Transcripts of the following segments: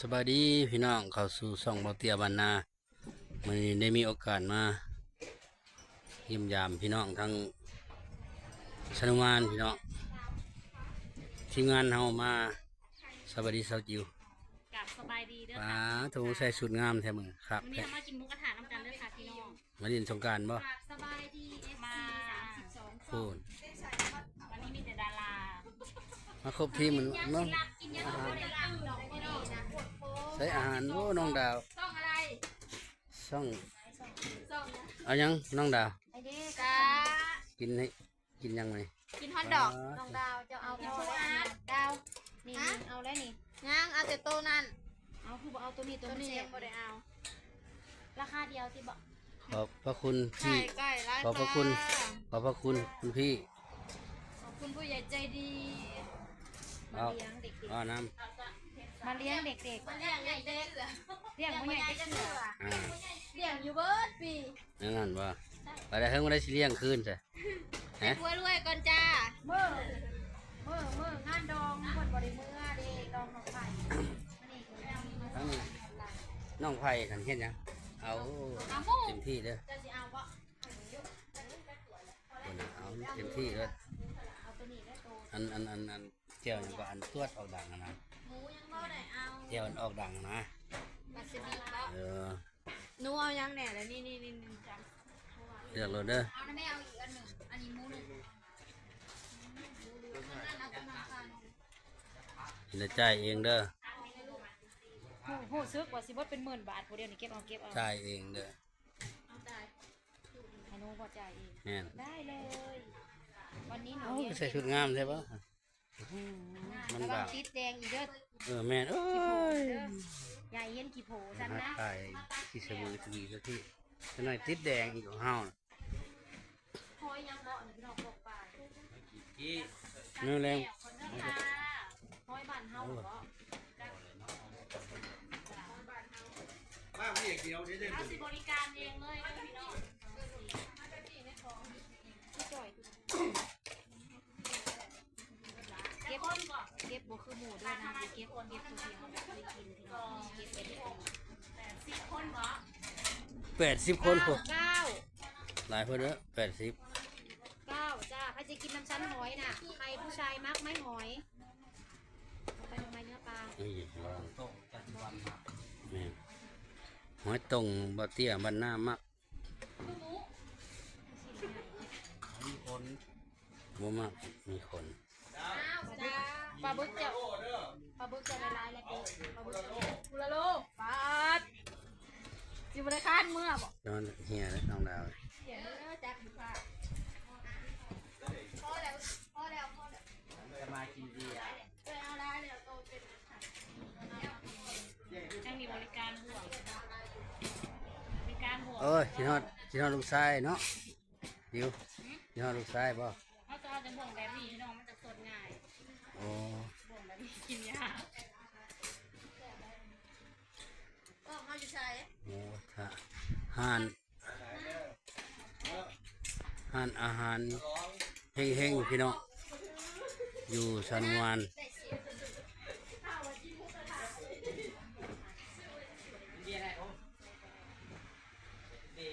สบายดีพี่น้องเข้าสู่ช่องเบาเตียบานนามันนี้ได้มีโอกาสมาเยี่ยมยามพี่น้องทั้งชนุมานพี่น้องทีมงานเฮามาสวัสดีสาวจิวกับสบายดีเด้อป้าค่ะทูใส่ชุดงามแท้มือครับวันนี้เรามากินหมูกระทะน้ำกันเด้อค่ะพี่น้องมาเล่นสงกรารบ่กับสบายดีเอฟซีสามสิบสองพูดวันนี้มีแต่ดารามาครบทีมมันเนาะรักกินยังไม่ได้รักดอกไม่ดีนะ ใส่อาหารโอ้น้องดาวต้องอะไรช่องส่งเอายังน้องดาว ไอเด้จ้ากินให้กินยังไงกินฮอทดอกน้องดาวจะเอาพอแล้วดาวนี่เอาแล้วนี่ย่างเอาแต่โตวนั่นเอาคือบอกเอาตัวนี้ตัวนี้ยังบ่ได้เอา ราคาเดียวที่บอกขอบพระคุณไก่พี่ไก่ไล่ขอบพระคุณขอบพระคุณคุณพี่ขอบคุณผู้ใหญ่ใจดีมาเลี้ยงเด็กเอาน้ๆ มาเลี้ยงเด็กมันเลี้ยงใหญ่เด็กๆ เลี้ยงผู้ใหญ่จะเชื่อำอ่าเลี้ยงอยู่เบิดปีนั่นนั่นว่าไปได้เพิ่งมาได้สิเลี้ยงคืนใช่ฮะรวยรวยๆก่อนจ้าเมื่อเมื่อเมื่องานดองคนบริเมื่อเด็กดองน้องไผ่มันนี่คือแม่มีมาทั้งน้องไผ่ขันเห็นยังเอาเต็มที่เด้อจะสิเอาบ่คนน่ะเอาเต็มที่เลยเอาตัวนี้ได้โตอันอันอันอันเจียวนี่ก็อันตรวจออกดังอะนะหมูยังบ่ได้ เอาเจียวอันออกดังนะบัสบิแล้วเออหนูเอายังแหน่แล้วนี่นี่นี่นี่จ้าเลือกเลยเด้อเอาไม่เอาอีกอันหนึ่งอันนี้หมูหนึ่งนั่นเอาขึ้นมาค่ะกินได้ใจายเองเด้อหูหูซึกว่าสิบดเป็นหมื่นบาทผู้เดียวนี่เก็บเอาเก็บเอาจ่ายเองเด้อเอาได้ให้หนูพอใจายเองแม่นได้เลย วันนี้หนูเอาเลี้ยงใส่ชุดงามใช่ปะ มันระวับางงติดแดงอีกเด้อเออแม่นเอ้ยเด้ออย่าเย็นกี่โผสันหานะตายที่สมือทีสักทีจะหน่อยติดแดงอีกของเฮาน่ะคอยยังบ่อนพี่น้องบอกไปเนื้อแรงคนเด้อค่ะคอยบ้านเฮาบ่บ้านพี่เอกเดียวเดี๋ยวเดี๋ยวเอาสิบริการเองเลยนะพี่น้องที่จ่อยเก็บเก็ บบ่คือหมูด้วยนะเก็บเก็บตัวเดียวแบบไม่กินพี่น้องเก็บไปเลยแปดสิบคนบ่แปดสิบคนพวกเก้าหลายคนเด้อแปดสิบเก้าจ้าใครจะกินน้ำชั้นหอยน่ะใครผู้ชายมักไหม่หอยเอาไปทำไมเนื้อปลานี่ลองแม่นหอยตรงบะเตี้ยบันหน้ามักมีคนบ่มักมีคนจ้า ปลาบึกจะปลาบึกจะละลายแล้วดิปลาบึกจะบุรโลปาดอยู่บริการเมื่อบอกย้อนเฮียแล้วน้องดาวเขียนเด้อจ้าคุณป้าพอแล้วพอแล้วพอแล้วจะมากินดีอะไปเอาได้เดี๋ยวโตเป็นยังมีบริการห่วงบริการห่วงเอ้ยกินฮอดกินฮอดลูกชายเนาะดิวกินฮอดลูกชายบ่เขาจะเอาแต่ห่วงแบบนี้พี่น้อง โอ้ห่วงแบบนี้กินยากก็มาอยู่ใช้โหถ้าห่านห่านอาหารเฮงๆพี่น้องอยู่ชันวาน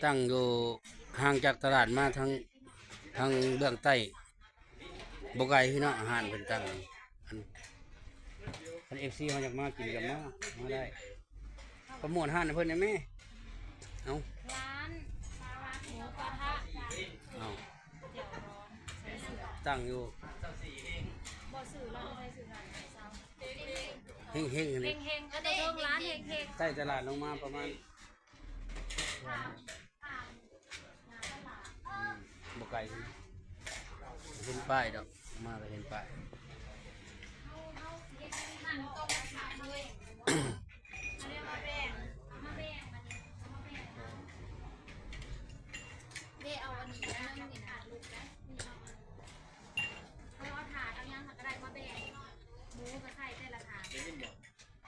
ตั้งอยู่ห่างจากตลาดมาทางทางเบื้องใต้บกไก่พี่น้องอาหารเป็นตั้ง อันเอฟซีเขาอยากมากินกับมามาได้โปรโมทห้านให้เพิ่นได้ไหมเอาร้านร้านหมูกระทะเอาเดี๋ยวร้อนใส่เสือตั้งอยู่บ่สื่อร้านใส่สื่อร้านใส่ซ้ำเฮงเฮงๆเฮนี่งเฮงก็จะเพิ่มร้านเฮงเฮงใต้ตลาดลงมาประมาณบกไก่เห็นป้ายดอกมาก็เห็นป้าย เด้เอาอันนี้นะนี่นะลูกนะเอาเอาถาดเอายังได้มาแบงหมูก็ใส่แต่ละถาด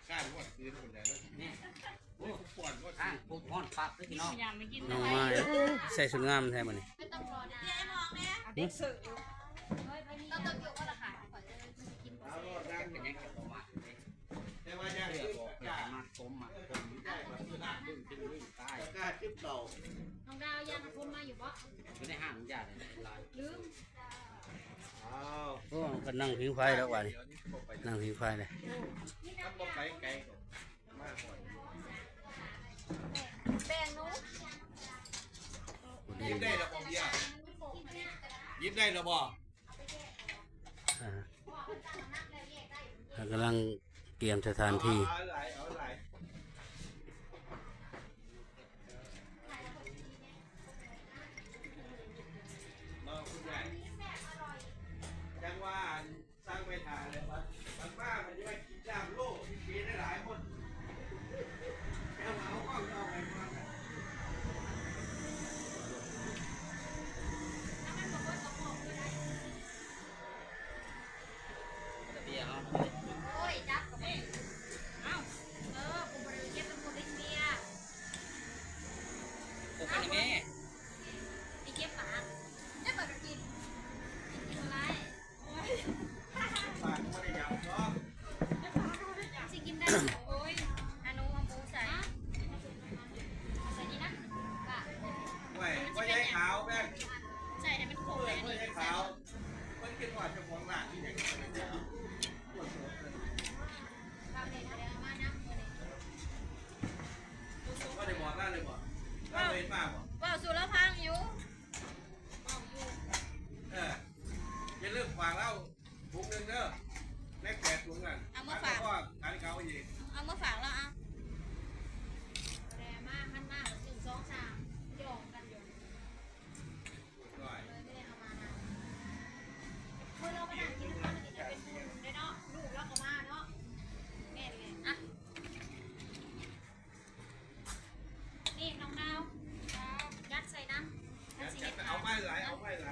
ข้าทุกคนคืนคนใดแล้วนี่โอ้ปวดปวดอะปุ๊บฮ้อนปักพี่น้องอยากไม่กินน้องไม้ใส่ชุดงามแท้มันนี่ไม่ต้องรอนะพี่ไอ้มองเนี่ยเด็กสื่อ ต้องต้องอยู่ก็ราคาก่อนจะกิน เอารถนั่ง เป็นยังไงผมว่า แต่ว่าย่างคือจ้า ก่าน้องดาวยังคนมาอยู่บ่อยู่ในห้างญาติหลายลืมอ้าวโอ้ก็นั่งพิงไฟแล้วว่านี่เดี๋ยวนี้บ่ไปนั่งพิงไฟเลยถ้าบ่ไปไกลก็มากกว่าแบ่งหนูยิบได้แล้วบ่เบียร์ยิบได้แล้วบ่อ่าเขากำลังเตรียมสถานที่ ขาวแม่ใส่ให้มันโค้งไม่เลยใช่ขาวมันคิดว่านจะของหลานที่ไหนกันเนี่ยปวดหัวเลยทำเลยเดี๋ยวมาน้ำเลยว่าได้บอกร้เลยบอกร้านเลยมากบอกว่าสุรพังอยู่เอออย่าลืมฝากเล่างแล้ว ไม่ไหลเอาไม่ไหล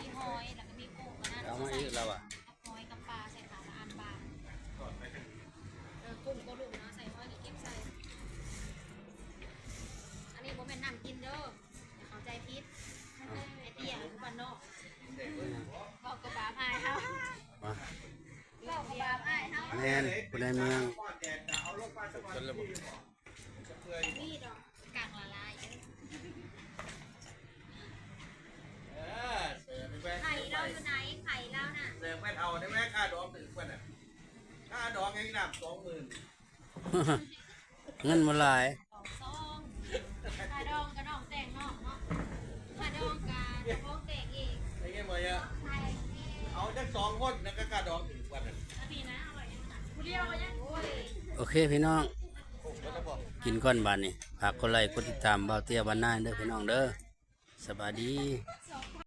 มีหอยแล้วก็มีกุ้งกันนะเอามาอีกแล้วอะหอยกับปลาใส่ขาละอันบางก่อนไปกันเออกุ้งก็ลูกเนาะใส่หอยกับเก็บใส่ อันนี้ผมเป็นน้ำกินเด้ออย่าเข้าใจผิดไอเตี้ยคือบ้านนอกเด็กเลยบอกกับบาพายเขามาบอกกับบาพายเขาแม่นผู้ใดเมืองเอาลงม ไม่เท่าได้ไหมค่าดอกถึงกว่าน่ะค่าดอกยังหนักสองหมื่นเงินมาหลายสองซองกระดองกระดองแต่งนอกเนาะกระดองกาเฉพาะแต่งเองไอ้เงี้ยเมื่อเยอะไข่นี่เอาจักสองคนแล้วก็ค่าดอกถึงกว่าน่ะแล้วพี่นะอร่อยยังไงผู้เดียวก็ยังโอ้ยโอเคพี่น้องโอ้ก็จะบอกกินก้อนบานนี่ฝากกดไลค์กดติดตามเบาเตี้ยบ้านนายเด้อพี่น้องเด้อสบายดีสอง